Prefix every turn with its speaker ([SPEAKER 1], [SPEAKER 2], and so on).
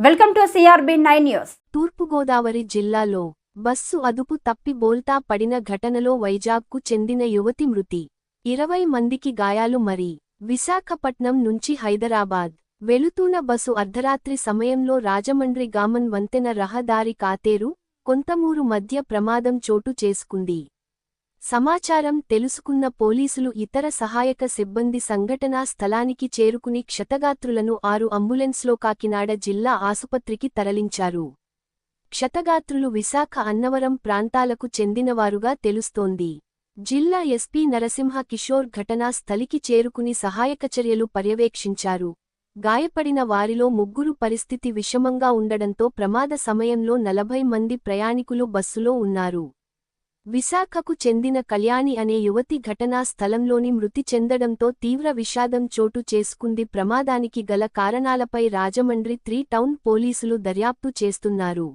[SPEAKER 1] Welcome to CRB nine news.
[SPEAKER 2] Thurpu Godavari జిల్లాలో bus అదుపు తప్పి బోల్తా పడిన ఘటనలో వైజాగ్కు చెందిన యువతి మృతి. ఇరవై మందికి గాయాలు మరి. విశాఖపట్నం నుంచి హైదరాబాద్. వెలుతూన బస్సు అర్ధరాత్రి సమయంలో రాజమండ్రి గామన్ వంతెన రహదారి కాతేరు కొంతమూరు మధ్య ప్రమాదం చోటు చేసుకుంది. సమాచారం తెలుసుకున్న పోలీసులు ఇతర సహాయక సిబ్బంది సంఘటనా స్థలానికి చేరుకుని క్షతగాత్రులను ఆరు అంబులెన్స్లో కాకినాడ జిల్లా ఆసుపత్రికి తరలించారు. క్షతగాత్రులు విశాఖ అన్నవరం ప్రాంతాలకు చెందినవారుగా తెలుస్తోంది. జిల్లా ఎస్పీ నరసింహ కిషోర్ ఘటనా స్థలికి చేరుకుని సహాయక చర్యలు పర్యవేక్షించారు. గాయపడిన వారిలో ముగ్గురు పరిస్థితి విషమంగా ఉండడంతో ప్రమాద సమయంలో నలభై మంది ప్రయాణికులు బస్సులో ఉన్నారు. విశాఖకు చెందిన కళ్యాణి అనే యువతి ఘటనా స్థలంలోని మృతి చెందడంతో తీవ్ర విషాదం చోటు చేసుకుంది. ప్రమాదానికి గల కారణాలపై రాజమండ్రి త్రీ టౌన్ పోలీసులు దర్యాప్తు చేస్తున్నారు.